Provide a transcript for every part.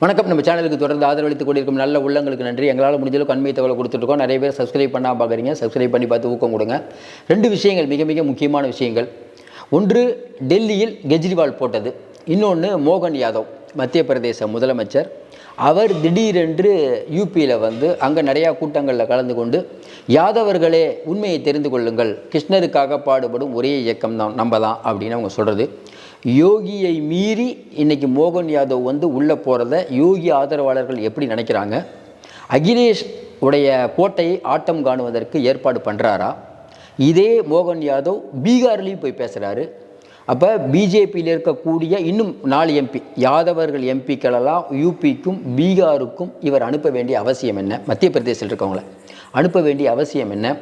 வணக்கம். நம்ம சேனலுக்கு தொடர்ந்து ஆதரவளித்துக் கொண்டிருக்கும் நல்ல உள்ளங்களுக்கு நன்றி. எங்களால் முடிஞ்சளவுக்கு அண்மை தகவல் கொடுத்துருக்கோம் நிறைய பேர் சப்ஸ்கிரைப் பண்ணால் பார்க்குறீங்க சப்ஸ்கிரைப் பண்ணி பார்த்து ஊக்கம் கொடுங்க. ரெண்டு விஷயங்கள் மிக மிக முக்கியமான விஷயங்கள். ஒன்று டெல்லியில் கெஜ்ரிவால் போட்டது. இன்னொன்று மோகன் யாதவ் மத்திய பிரதேச முதலமைச்சர். அவர் திடீரென்று யூபியில் வந்து அங்கே நிறையா கூட்டங்களில் கலந்து கொண்டு யாதவர்களே உண்மையை தெரிந்து கொள்ளுங்கள். கிருஷ்ணருக்காக பாடுபடும் ஒரே இயக்கம் தான் நம்ம தான் அப்படின்னு அவங்க சொல்கிறது யோகியை மீறி இன்றைக்கி மோகன் யாதவ் வந்து உள்ளே போகிறத யோகி ஆதரவாளர்கள் எப்படி நினைக்கிறாங்க? அகிலேஷ் உடைய கோட்டையை ஆட்டம் காணுவதற்கு ஏற்பாடு பண்ணுறாரா இதே மோகன் யாதவ் பீகார்லேயும் போய் பேசுகிறாரு அப்போ பிஜேபியில் இருக்கக்கூடிய இன்னும் நாலு எம்பி யாதவர்கள் எம்பிக்களெல்லாம் யூபிக்கும் பீகாருக்கும் இவர் அனுப்ப வேண்டிய அவசியம் என்ன? மத்திய பிரதேசத்தில் இருக்கவங்கள அனுப்ப வேண்டிய அவசியம் என்ன?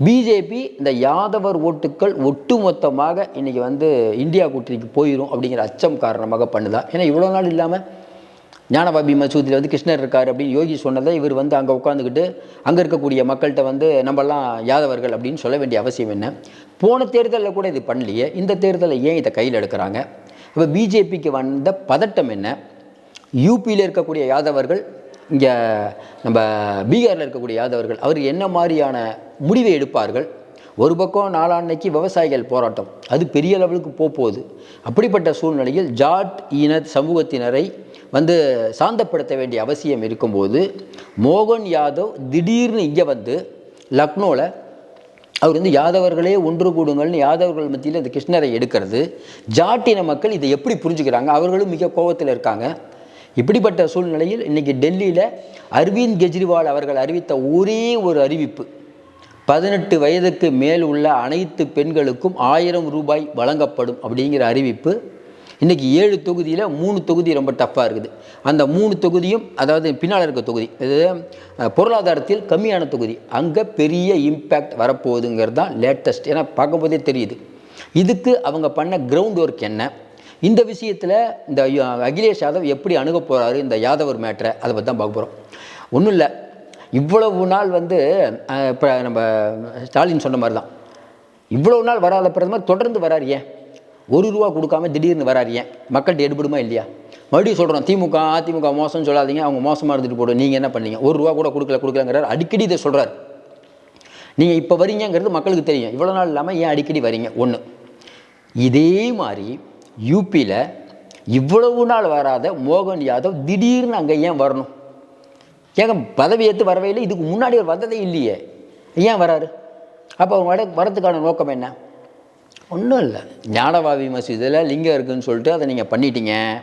பிஜேபி இந்த யாதவர் ஓட்டுக்கள் ஒட்டுமொத்தமாக இன்றைக்கி வந்து இந்தியா கூட்டணிக்கு போயிடும் அப்படிங்கிற அச்சம் காரணமாக பண்ணுதா? ஏன்னா இவ்வளோ நாள் இல்லாமல் ஞானபாபி மசூதியில் வந்து கிருஷ்ணர் இருக்கார் அப்படின்னு யோகி சொன்னதை இவர் வந்து அங்கே உட்காந்துக்கிட்டு அங்கே இருக்கக்கூடிய மக்கள்கிட்ட வந்து நம்மலாம் யாதவர்கள் அப்படின்னு சொல்ல வேண்டிய அவசியம் என்ன? போன தேர்தலில் கூட இது பண்ணலையே. இந்த தேர்தலில் ஏன் இதை கையில் எடுக்கிறாங்க? இப்போ பிஜேபிக்கு வந்த பதட்டம் என்ன? யூபியில் இருக்கக்கூடிய யாதவர்கள் இங்கே நம்ம பீகாரில் இருக்கக்கூடிய யாதவர்கள் அவர் என்ன மாதிரியான முடிவை எடுப்பார்கள்? ஒரு பக்கம் நாளான்னைக்கு விவசாயிகள் போராட்டம் அது பெரிய லெவலுக்கு போகுது அப்படிப்பட்ட சூழ்நிலையில் ஜாட் இன சமூகத்தினரை வந்து சாந்தப்படுத்த வேண்டிய அவசியம் இருக்கும்போது மோகன் யாதவ் திடீர்னு இங்கே வந்து லக்னோவில் அவர் வந்து யாதவர்களே ஒன்று கூடுங்கள்னு யாதவர்கள் மத்தியில் இந்த கிருஷ்ணரை எடுக்கிறது. ஜாட்டின மக்கள் இதை எப்படி புரிஞ்சுக்கிறாங்க? அவர்களும் மிக கோபத்தில் இருக்காங்க. இப்படிப்பட்ட சூழ்நிலையில் இன்றைக்கி டெல்லியில் அரவிந்த் கெஜ்ரிவால் அவர்கள் அறிவித்த ஒரே ஒரு அறிவிப்பு. பதினெட்டு வயதுக்கு மேல் உள்ள அனைத்து பெண்களுக்கும் ஆயிரம் ரூபாய் வழங்கப்படும் அப்படிங்கிற அறிவிப்பு. இன்றைக்கி ஏழு தொகுதியில் மூணு தொகுதி ரொம்ப டஃப்பாக இருக்குது. அந்த மூணு தொகுதியும் அதாவது பின்னால் இருக்க தொகுதி இது பொருளாதாரத்தில் கம்மியான தொகுதி அங்கே பெரிய இம்பேக்ட் வரப்போகுதுங்கிறது தான் லேட்டஸ்ட் ஏன்னா பார்க்கும்போதே தெரியுது. இதுக்கு அவங்க பண்ண கிரவுண்ட் ஒர்க் என்ன? இந்த விஷயத்தில் இந்த அகிலேஷ் யாதவ் எப்படி அணுக போகிறாரு இந்த யாதவர் மேட்ரை அதை பற்றி தான் பார்க்க போகிறோம் ஒன்றும் இல்லை. இவ்வளவு நாள் வந்து இப்போ நம்ம ஸ்டாலின் சொன்ன மாதிரி தான் இவ்வளவு நாள் வராத பிரதமர் தொடர்ந்து வராரு ஏன்? ஒரு ரூபா கொடுக்காம திடீர்னு வராரு ஏன்? மக்கள்கிட்ட எடுபடுமா இல்லையா? மறுபடியும் சொல்கிறோம் திமுக அதிமுக மோசம்னு சொல்லாதீங்க அவங்க மோசமாக இருந்துட்டு போடும். நீங்கள் என்ன பண்ணீங்க? ஒரு ரூபா கூட கொடுக்கல கொடுக்கலங்கிறார். அடிக்கடி இதை சொல்கிறார் நீங்கள் இப்போ வரீங்கங்கிறது மக்களுக்கு தெரியும். இவ்வளோ நாள் இல்லாமல் ஏன் அடிக்கடி வரீங்க? ஒன்று இதே மாதிரி யூபியில் இவ்வளவு நாள் வராத மோகன் யாதவ் திடீர்னு அங்கே ஏன் வரணும்? ஏங்க பதவி ஏற்று வரவே இல்லை இதுக்கு முன்னாடி அவர் வந்ததே இல்லையே. ஏன் வராரு? அப்போ அவங்க வர வரதுக்கான நோக்கம் என்ன? ஒன்றும் இல்லை. ஞானவாபி மசூதியில் லிங்கம் இருக்குன்னு சொல்லிட்டு அதை நீங்கள் பண்ணிட்டீங்க.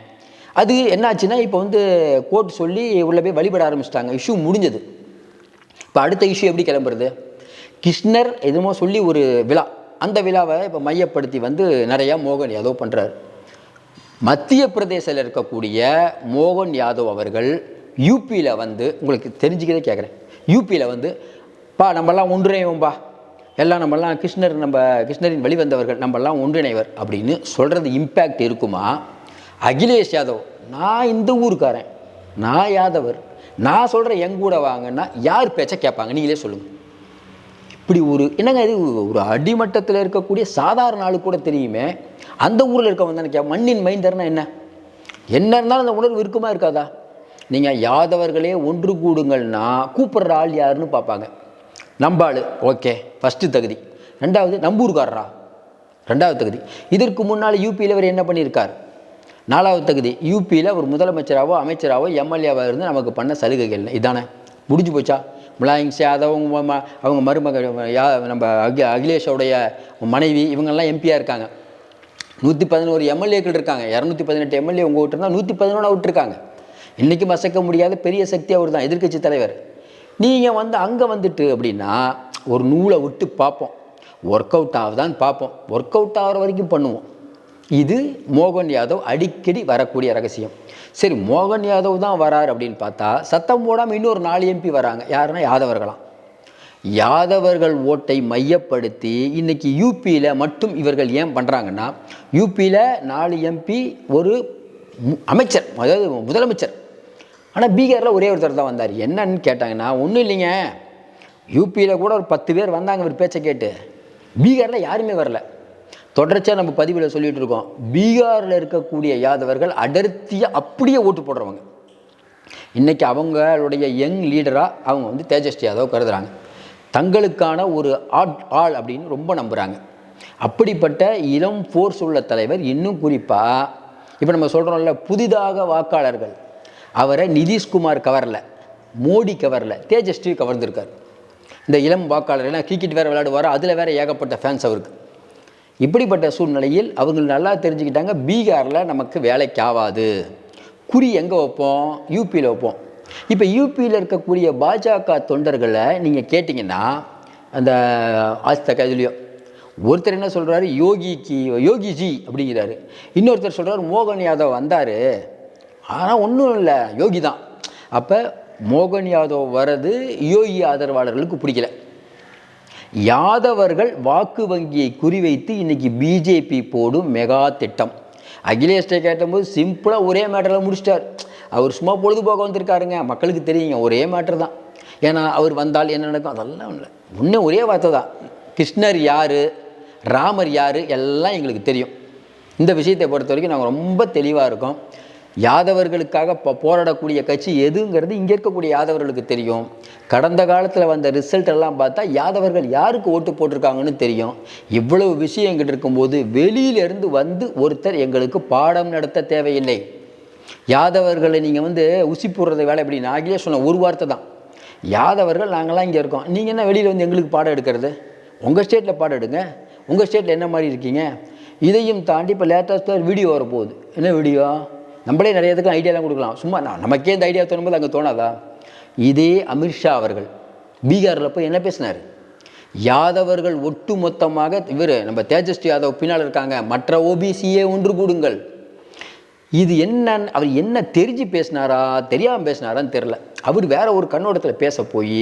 அது என்னாச்சுன்னா இப்போ வந்து கோர்ட் சொல்லி உள்ள போய் வழிபட ஆரம்பிச்சிட்டாங்க. இஷ்யூ முடிஞ்சது. இப்போ அடுத்த இஷ்யூ எப்படி கிளம்புறது? கிருஷ்ணர் எதுமோ சொல்லி ஒரு விழா. அந்த விழாவை இப்போ மையப்படுத்தி வந்து நிறையா மோகன் யாதவ் பண்ணுறார் மத்திய பிரதேசத்தில் இருக்கக்கூடிய மோகன் யாதவ் அவர்கள் யூபியில் வந்து உங்களுக்கு தெரிஞ்சுக்கதே கேட்குறேன் யூபியில் வந்து பா நம்மெல்லாம் ஒன்றிணைவோம்பா. எல்லாம் நம்மெல்லாம் கிருஷ்ணர் நம்ம கிருஷ்ணரின் வழிவந்தவர்கள் நம்மெல்லாம் ஒன்றிணைவர் அப்படின்னு சொல்கிறது இம்பேக்ட் இருக்குமா? அகிலேஷ் யாதவ் நான் இந்த ஊருக்காரன். நான் யாதவர். நான் சொல்கிற எங்கூட வாங்கன்னா யார் பேச்சை கேட்பாங்க? நீங்களே சொல்லுங்கள் இப்படி ஒரு என்னங்க இது? ஒரு அடிமட்டத்தில் இருக்கக்கூடிய சாதாரண ஆளு கூட தெரியுமே. அந்த ஊரில் இருக்கவங்க தானே கே மண்ணின் மைந்தர்னா என்ன? என்ன இருந்தாலும் அந்த உணர்வு இருக்குமா இருக்காதா? நீங்கள் யாதவர்களே ஒன்று கூடுங்கள்னா கூப்பிட்ற ஆள் யாருன்னு பார்ப்பாங்க. நம்பாள் ஓகே ஃபஸ்ட்டு தகுதி. ரெண்டாவது நம்பூர்காரரா? ரெண்டாவது தகுதி. இதற்கு முன்னால் யூபியில் அவர் என்ன பண்ணியிருக்கார்? நாலாவது தகுதி யூபியில் ஒரு முதலமைச்சராகவோ அமைச்சராகவோ எம்எல்ஏவாக இருந்து நமக்கு பண்ண சலுகைகள் இதானே? முடிஞ்சு போச்சா? முலாயம் யாதவ் அவங்க ம- அவங்க மருமக யா நம்ம அகி அகிலேஷோடைய மனைவி இவங்கெல்லாம் எம்பியாக இருக்காங்க. நூற்றி பதினோரு எம்எல்ஏக்கள் இருக்காங்க. இரநூத்தி பதினெட்டு எம்எல்ஏ உங்கள் விட்டுருந்தா நூற்றி பதினொன்று விட்டுருக்காங்க இன்றைக்கும் அசைக்க முடியாத பெரிய சக்தி அவர் தான் எதிர்க்கட்சி தலைவர். நீங்கள் வந்து அங்கே வந்துட்டு அப்படின்னா ஒரு நூலை விட்டு பார்ப்போம். ஒர்க் அவுட் ஆகுதான்னு பார்ப்போம். ஒர்க் அவுட் ஆகிற வரைக்கும் பண்ணுவோம். இது மோகன் யாதவ் அடிக்கடி வரக்கூடிய ரகசியம். சரி மோகன் யாதவ் தான் வரார் அப்படின்னு பார்த்தா சத்தம் போடாமல் இன்னொரு நாலு எம்பி வராங்க. யாருன்னா யாதவர்களாம். யாதவர்கள் ஓட்டை மையப்படுத்தி இன்னைக்கு யூபியில் மட்டும் இவர்கள் ஏன் பண்ணுறாங்கன்னா யூபியில் நாலு எம்பி ஒரு அமைச்சர் அதாவது முதலமைச்சர். ஆனால் பீகாரில் ஒரே ஒருத்தர் தான் வந்தார். என்னன்னு கேட்டாங்கன்னா ஒன்றும் இல்லைங்க. யூபியில் கூட ஒரு பத்து பேர் வந்தாங்க இவர் பேச்சை கேட்டு. பீகாரில் யாருமே வரல. தொடர்ச்சியாக நம்ம பதிவில் சொல்லிகிட்டு இருக்கோம். பீகாரில் இருக்கக்கூடிய யாதவர்கள் அடர்த்தியாக அப்படியே ஓட்டு போடுறவங்க. இன்றைக்கி அவங்களுடைய யங் லீடராக அவங்க வந்து தேஜஸ்வி யாதவ் கருதுகிறாங்க தங்களுக்கான ஒரு ஆட் ஆள் அப்படின்னு ரொம்ப நம்புகிறாங்க அப்படிப்பட்ட இளம் ஃபோர்ஸ் உள்ள தலைவர் இன்னும் குறிப்பாக இப்போ நம்ம சொல்கிறோம்ல புதிதாக வாக்காளர்கள். அவரை நிதிஷ்குமார் கவரல மோடி கவரில் தேஜஸ்வி கவர்ந்திருக்கார். இந்த இளம் வாக்காளர் ஏன்னா கிரிக்கெட் வேறு விளையாடுவார் அதில் வேறு ஏகப்பட்ட ஃபேன்ஸ் அவருக்கு. இப்படிப்பட்ட சூழ்நிலையில் அவங்க நல்லா தெரிஞ்சுக்கிட்டாங்க. பீகாரில் நமக்கு வேலைக்கு ஆகாது குறி எங்கே வைப்போம்? யூபியில் வைப்போம். இப்போ யூபியில் இருக்கக்கூடிய பாஜக தொண்டர்களை நீங்கள் கேட்டிங்கன்னா அந்த ஆஸ்தக இதுலேயோ ஒருத்தர் என்ன சொல்கிறாரு யோகிக்கு யோகிஜி அப்படிங்கிறாரு. இன்னொருத்தர் சொல்கிறார் மோகன் யாதவ் வந்தார். ஆனால் ஒன்றும் இல்லை யோகி தான் அப்போ மோகன் யாதவ் வர்றது யோகி ஆதரவாளர்களுக்கு பிடிக்கல. யாதவர்கள் வாக்கு வங்கியை குறிவைத்து இன்னைக்கு பிஜேபி போடும் மெகா திட்டம். அகிலேஷ்டை கேட்டபோது சிம்பிளாக ஒரே மேட்டரில் முடிச்சிட்டார். அவர் சும்மா பொழுதுபோக்க வந்திருக்காருங்க. மக்களுக்கு தெரியுங்க ஒரே மேட்டர் தான். ஏன்னா அவர் வந்தால் என்ன நடக்கும்? அதெல்லாம் இல்லை இன்னும் ஒரே வார்த்தை தான். கிருஷ்ணர் யார்? ராமர் யார்? எல்லாம் எங்களுக்கு தெரியும். இந்த விஷயத்தை பொறுத்த வரைக்கும் நாங்கள் ரொம்ப தெளிவாக இருக்கோம். யாதவர்களுக்காக போராடக்கூடிய கட்சி எதுங்கிறது இங்கே இருக்கக்கூடிய யாதவர்களுக்கு தெரியும். கடந்த காலத்தில் வந்த ரிசல்ட் எல்லாம் பார்த்தா யாதவர்கள் யாருக்கு ஓட்டு போட்டிருக்காங்கன்னு தெரியும். இவ்வளவு விஷயம் எங்கிட்ட இருக்கும்போது வெளியிலிருந்து வந்து ஒருத்தர் எங்களுக்கு பாடம் நடத்த தேவையில்லை. யாதவர்களை நீங்கள் வந்து உசி போடுறது வேலை எப்படி? நாகிலே சொன்ன ஒரு வார்த்தை தான். யாதவர்கள் நாங்களாம் இங்கே இருக்கோம். நீங்கள் என்ன வெளியில் வந்து எங்களுக்கு பாடம் எடுக்கிறது? உங்கள் ஸ்டேட்டில் பாடம் எடுங்க. உங்கள் ஸ்டேட்டில் என்ன மாதிரி இருக்கீங்க? இதையும் தாண்டி இப்போ லேட்டஸ்ட்டாக வீடியோ வரப்போகுது. என்ன வீடியோ நம்மளே நிறைய இதுக்கு ஐடியாலாம் கொடுக்கலாம். சும்மா நான் நமக்கே இந்த ஐடியா தோணும்போது அங்கே தோணாதா? இதே அமித்ஷா அவர்கள் பீகாரில் போய் என்ன பேசினார்? யாதவர்கள் ஒட்டு மொத்தமாக இவர் நம்ம தேஜஸ்வி யாதவ் பின்னால் இருக்காங்க மற்ற ஓபிசியே ஒன்று கூடுங்கள். இது என்ன அவர் என்ன தெரிஞ்சு பேசினாரா தெரியாமல் பேசினாரான்னு தெரில அவர் வேற ஒரு கண்ணோட்டத்தில் பேச போய்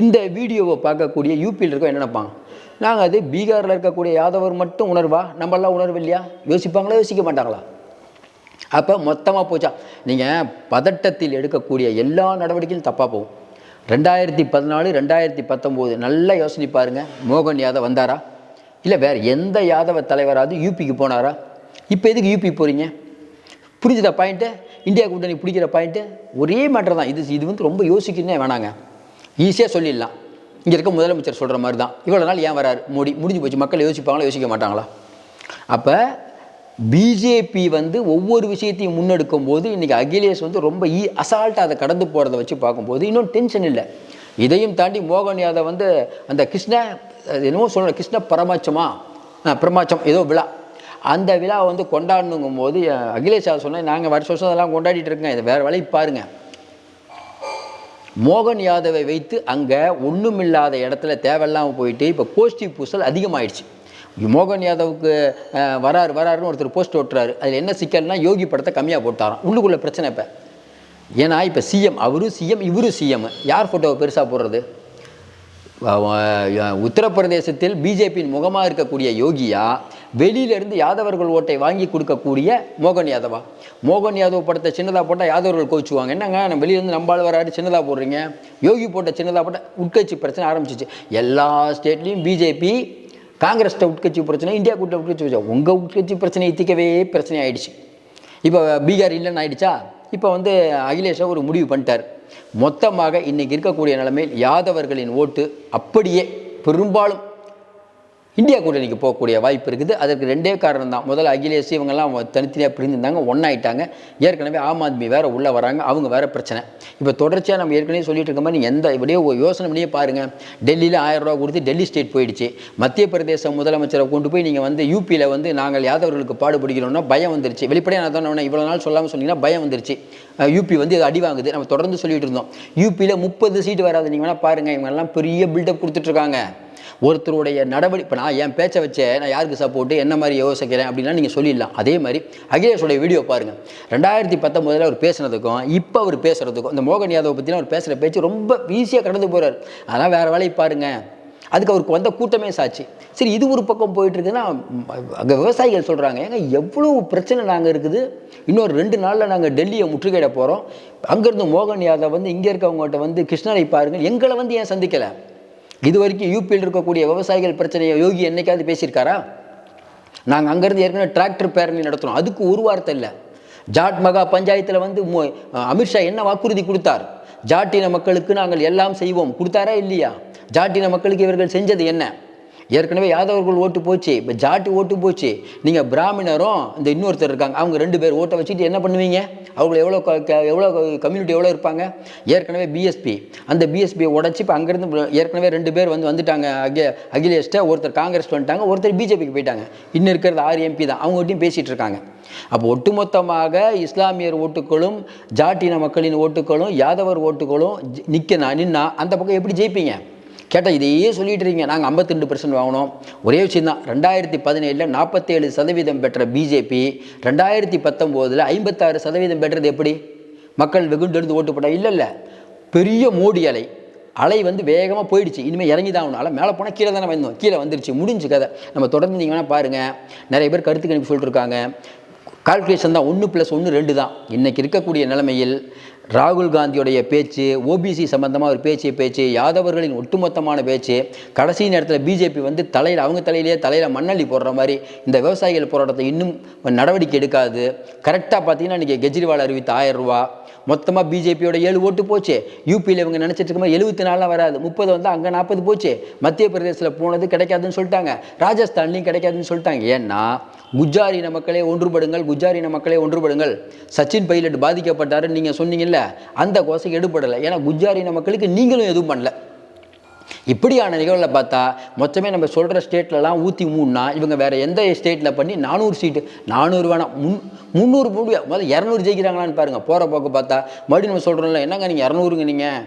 இந்த வீடியோவை பார்க்கக்கூடிய யூபியில் இருக்க என்ன நினைப்பாங்க நாங்கள் அது பீகாரில் இருக்கக்கூடிய யாதவர் மட்டும் உணர்வா? நம்மளாம் உணர்வு இல்லையா? யோசிப்பாங்களா யோசிக்க மாட்டாங்களா? அப்போ மொத்தமாக போச்சா? நீங்கள் பதட்டத்தில் எடுக்கக்கூடிய எல்லா நடவடிக்கையும் தப்பாக போகும். ரெண்டாயிரத்தி பதினாலு ரெண்டாயிரத்தி பத்தொம்போது நல்லா யோசனை பாருங்கள் மோகன் யாதவ் வந்தாரா? இல்லை வேறு எந்த யாதவ தலைவராவது யூபிக்கு போனாரா? இப்போ எதுக்கு யூபி போகிறீங்க புரிஞ்சுத பாயிண்ட்டு? இந்தியா கூட்டணி பிடிக்கிற பாயிண்ட்டு? ஒரே மேட்டர் தான். இது இது வந்து ரொம்ப யோசிக்கணும்னே வேணாங்க. ஈஸியாக சொல்லிடலாம். இங்கே இருக்க முதலமைச்சர் சொல்கிற மாதிரி தான் இவ்வளோ நாள் ஏன் வராரு? மோடி முடிஞ்சு போச்சு. மக்கள் யோசிப்பாங்களா யோசிக்க மாட்டாங்களா? அப்போ பிஜேபி வந்து ஒவ்வொரு விஷயத்தையும் முன்னெடுக்கும் போது இன்றைக்கி அகிலேஷ் வந்து ரொம்ப ஈ அசால்ட்டாக அதை கடந்து போகிறத வச்சு பார்க்கும்போது இன்னும் டென்ஷன் இல்லை. இதையும் தாண்டி மோகன் யாதவ் வந்து அந்த கிருஷ்ண என்னமோ சொல்லணும் கிருஷ்ண பரமாச்சமா பிரமாச்சம் ஏதோ விழா. அந்த விழா வந்து கொண்டாடணுங்கும் போது அகிலேஷ் யாதவ் சொன்னேன் நாங்கள் வருஷ வருஷம் அதெல்லாம் கொண்டாடிட்டு இருக்கோங்க இதை வேறு வேலையை பாருங்கள் மோகன் யாதவை வைத்து அங்கே ஒன்றுமில்லாத இடத்துல தேவையில்லாமல் போயிட்டு இப்போ கோஷ்டி பூசல் அதிகமாகிடுச்சு மோகன் யாதவுக்கு வராரு வராருன்னு ஒருத்தர் போஸ்ட் ஓட்டுறாரு. அதில் என்ன சிக்கல்னா யோகி படத்தை கம்மியாக போட்டாராம். உள்ளுக்குள்ளே பிரச்சனை இப்போ. ஏன்னா இப்போ சிஎம் அவரும் சிஎம் இவரும் சிஎம் யார் ஃபோட்டோவை பெருசாக போடுறது? உத்தரப்பிரதேசத்தில் பிஜேபியின் முகமாக இருக்கக்கூடிய யோகியா வெளியிலிருந்து யாதவர்கள் ஓட்டை வாங்கி கொடுக்கக்கூடிய மோகன் யாதவா? மோகன் யாதவ் படத்தை சின்னதாக போட்டால் யாதவர்கள் கோச்சுவாங்க. என்னங்க நம்ம வெளியிலேருந்து நம்பால் வராரு சின்னதாக போடுறீங்க? யோகி போட்ட சின்னதாக போட்டால் உட்கட்சி பிரச்சனை ஆரம்பிச்சிச்சு. எல்லா ஸ்டேட்லேயும் பிஜேபி காங்கிரஸ்ட்ட உட்கட்சி பிரச்சனை இந்தியா கூட்ட உட்கட்சி பிரச்சனை. உங்கள் உட்கட்சி பிரச்சனையை திக்கவே பிரச்சனை ஆயிடுச்சு. இப்போ பீகார் இல்லைன்னு ஆயிடுச்சா? இப்போ வந்து அகிலேஷா ஒரு முடிவு பண்ணிட்டார். மொத்தமாக இன்னைக்கு இருக்கக்கூடிய நிலைமையில் யாதவர்களின் ஓட்டு அப்படியே பெரும்பாலும் இந்தியா கூட்டணிக்கு போகக்கூடிய வாய்ப்பு இருக்குது. அதற்கு ரெண்டே காரணம் தான் முதல்ல அகிலேஷ் இவங்கெல்லாம் தனித்தனியாக பிரிந்திருந்தாங்க ஒன்றாயிட்டாங்க ஏற்கனவே ஆம் ஆத்மி வேற உள்ளே வராங்க அவங்க வேறு பிரச்சனை. இப்போ தொடர்ச்சியாக நம்ம ஏற்கனவே சொல்லிட்டு இருக்க மாதிரி எந்த இப்படியே யோசனை பண்ணியே பாருங்கள் டெல்லியில் ஆயிரம் ரூபா கொடுத்து டெல்லி ஸ்டேட் போயிடுச்சு. மத்திய பிரதேச முதலமைச்சரை கொண்டு போய் நீங்கள் வந்து யூபியில் வந்து நாங்கள் யாதவர்களுக்கு பாடுபடுகிறோம்னா பயம் வந்துருச்சு. வெளிப்படையாக நான் தான் இவ்வளோ நாள் சொல்லாமல் சொன்னீங்கன்னா பயம் வந்துருச்சு. யூபி வந்து இது அடி வாங்குது. நம்ம தொடர்ந்து சொல்லிட்டு இருந்தோம். யூபியில் முப்பது சீட்டு வராது. நீங்கள் வேணால் பாருங்கள் இவங்கெல்லாம் பெரிய பில்டப் கொடுத்துட்ருக்காங்க ஒருத்தருடைய நடவடிக்கை இப்போ நான் என் பேச்சை வச்சே நான் யாருக்கு சப்போர்ட்டு என்ன மாதிரி யோசிக்கிறேன் அப்படின்லாம் நீங்கள் சொல்லிடலாம். அதே மாதிரி அகிலேஷோடைய வீடியோ பாருங்கள் ரெண்டாயிரத்தி பத்தொம்போதில் அவர் பேசுனதுக்கும் இப்போ அவர் பேசுகிறதுக்கும் இந்த மோகன் யாதவ் பற்றிலாம் அவர் பேசுகிற பேச்சு ரொம்ப ஈஸியாக கடந்து போகிறார் அதெல்லாம் வேறு வேலையை பாருங்கள் அதுக்கு அவருக்கு வந்த கூட்டமே சாட்சி சரி இது ஒரு பக்கம் போயிட்டுருக்குன்னா அங்கே விவசாயிகள் சொல்கிறாங்க ஏங்க எவ்வளோ பிரச்சனை நாங்கள் இருக்குது? இன்னொரு ரெண்டு நாளில் நாங்கள் டெல்லியை முற்றுகையிட போகிறோம் அங்கேருந்து மோகன் யாதவ் வந்து இங்கே இருக்கவங்ககிட்ட வந்து கிருஷ்ணரை பாருங்கள் எங்களை வந்து ஏன் சந்திக்கலை? இது வரைக்கும் யூபியில் இருக்கக்கூடிய விவசாயிகள் பிரச்சனையை யோகி என்னைக்காவது பேசியிருக்காரா? நாங்கள் அங்கேருந்து ஏற்கனவே டிராக்டர் பேரணி நடத்துகிறோம் அதுக்கு ஒரு வார்த்தை இல்லை. ஜாட் மகா பஞ்சாயத்தில் வந்து அமித்ஷா என்ன வாக்குறுதி கொடுத்தார்? ஜாட்டின மக்களுக்கு நாங்கள் எல்லாம் செய்வோம். கொடுத்தாரா இல்லையா? ஜாட்டின மக்களுக்கு இவர்கள் செஞ்சது என்ன? ஏற்கனவே யாதவர்கள் ஓட்டு போச்சு இப்போ ஜாட்டு ஓட்டு போச்சு. நீங்கள் பிராமணரும் இந்த இன்னொருத்தர் இருக்காங்க அவங்க ரெண்டு பேர் ஓட்டை வச்சுட்டு என்ன பண்ணுவீங்க? அவங்க எவ்வளோ க- எவ்வளோ கம்யூனிட்டி எவ்வளோ இருப்பாங்க? ஏற்கனவே பிஎஸ்பி அந்த பிஎஸ்பியை உடச்சி இப்போ அங்கேருந்து ஏற்கனவே ரெண்டு பேர் வந்து வந்துட்டாங்க அகில அகிலேஷ்ட ஒருத்தர் காங்கிரஸ் வந்துட்டாங்க ஒருத்தர் பிஜேபிக்கு போயிட்டாங்க. இன்னும் இருக்கிறது ஆறு எம்பி தான் அவங்ககிட்டையும் பேசிகிட்டு இருக்காங்க. அப்போ ஒட்டுமொத்தமாக இஸ்லாமியர் ஓட்டுகளும் ஜாட்டின மக்களின் ஓட்டுகளும் யாதவர் ஓட்டுகளும் நிற்க நின்னா அந்த பக்கம் எப்படி ஜெயிப்பீங்க? கேட்டால் இதையே சொல்லிட்டு இருக்கீங்க. நாங்கள் 52% ரெண்டு பர்சன்ட் வாங்கினோம். ஒரே விஷயம் தான் ரெண்டாயிரத்தி பதினேழில் நாற்பத்தேழு சதவீதம் பெற்ற பிஜேபி ரெண்டாயிரத்தி பத்தொம்போதில் ஐம்பத்தாறு சதவீதம் பெற்றது எப்படி? மக்கள் வெகுண்டெடுத்து ஓட்டு போட்டால் இல்லை இல்லை. பெரிய மோடி அலை. அலை வந்து வேகமாக போயிடுச்சு. இனிமேல் இறங்கி தான் ஆகணும் மேலே போனால் கீழே தானே வந்தோம். கீழே வந்துருச்சு. முடிஞ்சு கதை. நம்ம தொடர்ந்து நீங்கள் வேணால் பாருங்கள் நிறைய பேர் கருத்து கணிப்பு சொல்லிட்டுருக்காங்க கால்குலேஷன் தான். ஒன்று ப்ளஸ் ஒன்று ரெண்டு தான். இன்றைக்கி இருக்கக்கூடிய நிலைமையில் ராகுல் காந்தியுடைய பேச்சு ஓபிசி சம்பந்தமாக ஒரு பேச்சு பேச்சு யாதவர்களின் ஒட்டுமொத்தமான பேச்சு கடைசி நேரத்தில் பிஜேபி வந்து தலையில் அவங்க தலையிலேயே தலையில் மண்ணள்ளி போடுற மாதிரி இந்த விவசாயிகள் போராட்டத்தை இன்னும் நடவடிக்கை எடுக்காது. கரெக்டாக பார்த்தீங்கன்னா இன்றைக்கி கெஜ்ரிவால் அறிவித்த ஆயிரம் ரூபா. மொத்தமாக பிஜேபியோட ஏழு ஓட்டு போச்சு. யூபியில் இவங்க நினச்சிட்டு இருக்கும்போது எழுபத்தி நாலாம் வராது. முப்பது வந்து அங்கே நாற்பது போச்சு. மத்திய பிரதேசத்தில் போனது கிடைக்காதுன்னு சொல்லிட்டாங்க. ராஜஸ்தான்லேயும் கிடைக்காதுன்னு சொல்லிட்டாங்க. ஏன்னா குஜாரின மக்களே ஒன்றுபடுங்கள் குஜாரின மக்களே ஒன்றுபடுங்கள். சச்சின் பைலட் பாதிக்கப்பட்டாருன்னு நீங்கள் சொன்னீங்கல்ல அந்த கோசை எடுபடலை. ஏன்னா குஜாரின மக்களுக்கு நீங்களும் எதுவும் பண்ணல. இப்படியான நிகழ்வில் பார்த்தா மொத்தமே நம்ம சொல்கிற ஸ்டேட்லலாம் ஊற்றி மூணுனா இவங்க வேறு எந்த ஸ்டேட்டில் பண்ணி நானூறு சீட்டு நானூறு வேணாம். முன் முந்நூறு முடியாது முதல்ல இரநூறு ஜெயிக்கிறாங்களான்னு பாருங்கள் போகிற போக்கு பார்த்தா மறுபடியும் நம்ம சொல்கிறோம்ல என்னங்க நீங்கள் இரநூறுங்க நீங்கள்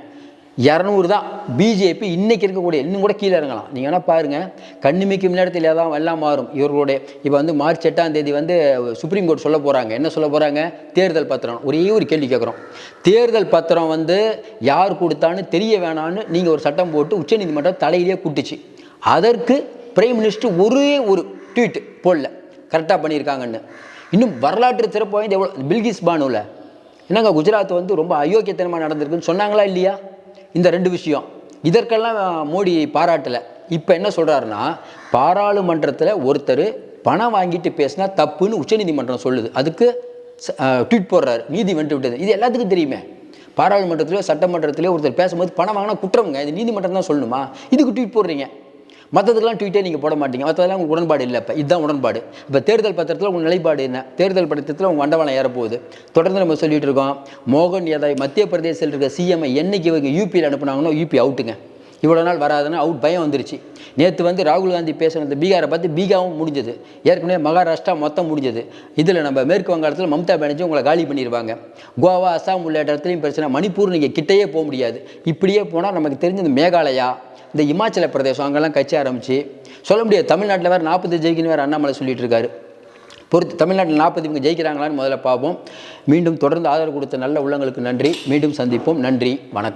இரநூறு தான். பிஜேபி இன்னைக்கு இருக்கக்கூடிய இன்னும் கூட கீழே இறங்கலாம். நீங்கள் வேணால் பாருங்கள் கண்ணிமைக்கு நேரத்தில் தான் எல்லாம் மாறும். இவர்களுடைய இப்போ வந்து மார்ச் எட்டாம் தேதி வந்து சுப்ரீம் கோர்ட் சொல்ல போகிறாங்க என்ன சொல்ல போகிறாங்க தேர்தல் பத்திரம். ஒரே ஒரு கேள்வி கேட்குறோம். தேர்தல் பத்திரம் வந்து யார் கொடுத்தான்னு தெரிய வேணான்னு நீங்கள் ஒரு சட்டம் போட்டு உச்சநீதிமன்றம் தலையிலே கூட்டுச்சு. அதற்கு பிரைம் மினிஸ்டர் ஒரே ஒரு ட்வீட் போடல. கரெக்டாக பண்ணியிருக்காங்கன்னு. இன்னும் வரலாற்று சிறப்பு வாய்ந்த எவ்வளோ பில்கிஸ் பானுவில் என்னங்க குஜராத் வந்து ரொம்ப அயோக்கியத்தனமாக நடந்திருக்குன்னு சொன்னாங்களா இல்லையா? இந்த ரெண்டு விஷயம். இதற்கெல்லாம் மோடி பாராட்டலை. இப்போ என்ன சொல்கிறாருன்னா பாராளுமன்றத்தில் ஒருத்தர் பணம் வாங்கிட்டு பேசினா தப்புன்னு உச்சநீதிமன்றம் சொல்லுது. அதுக்கு ச- ட்வீட் போடுறாரு. நீதி வந்துட்டு விட்டது. இது எல்லாத்துக்கும் தெரியுமே. பாராளுமன்றத்திலேயோ சட்டமன்றத்திலேயோ ஒருத்தர் பேசும்போது பணம் வாங்கினா குற்றம்ங்க. இது நீதிமன்றம் தான் சொல்லணுமா? இதுக்கு ட்வீட் போடுறீங்க. மற்றதுக்கெல்லாம் ட்வீட்டே நீங்கள் போட மாட்டீங்க. மற்றதெல்லாம் உங்களுக்கு உடன்பாடு இல்லை இப்போ இதுதான் உடன்பாடு. இப்போ தேர்தல் பத்திரத்தில் உங்கள் நிலைப்பாடு என்ன? தேர்தல் பத்திரத்தில் உங்கள் வண்டவாளம் ஏறப்போகுது. தொடர்ந்து நம்ம சொல்லிட்டு இருக்கோம். மோகன் யாதவ் மத்திய பிரதேசத்தில் இருக்க சிஎம்ஐ என்னைக்கு இவங்க யூபியில் அனுப்புனாங்கன்னா யூபி அவுட்டுங்க இவ்வளோ நாள் வராதுன்னு அவுட் பயம் வந்துருச்சு. நேற்று வந்து ராகுல் காந்தி பேசுனது பீகாரை பார்த்து பீகாவும் முடிஞ்சது. ஏற்கனவே மகாராஷ்டிரா மொத்தம் முடிஞ்சது. இதில் நம்ம மேற்கு வங்காளத்தில் மம்தா பானர்ஜி உங்களை காலி பண்ணிடுவாங்க கோவா அஸ்ஸாம் உள்ள இடத்துலையும் பிரச்சனை. மணிப்பூர் நீங்கள் கிட்டேயே போக முடியாது. இப்படியே போனால் நமக்கு தெரிஞ்ச இந்த மேகாலயா? இந்த இமாச்சல பிரதேசம் அங்கெல்லாம் கட்சி ஆரம்பிச்சு. சொல்ல முடியாது. தமிழ்நாட்டில் வேறு நாற்பது ஜெயிக்கணும் வேறு அண்ணாமலை சொல்லிட்டு இருக்காரு பொறுத்து தமிழ்நாட்டில் நாற்பது இவங்க ஜெயிக்கிறாங்களான்னு முதல்ல பார்ப்போம். மீண்டும் தொடர்ந்து ஆதரவு கொடுத்த நல்ல உள்ளங்களுக்கு நன்றி. மீண்டும் சந்திப்போம். நன்றி. வணக்கம்.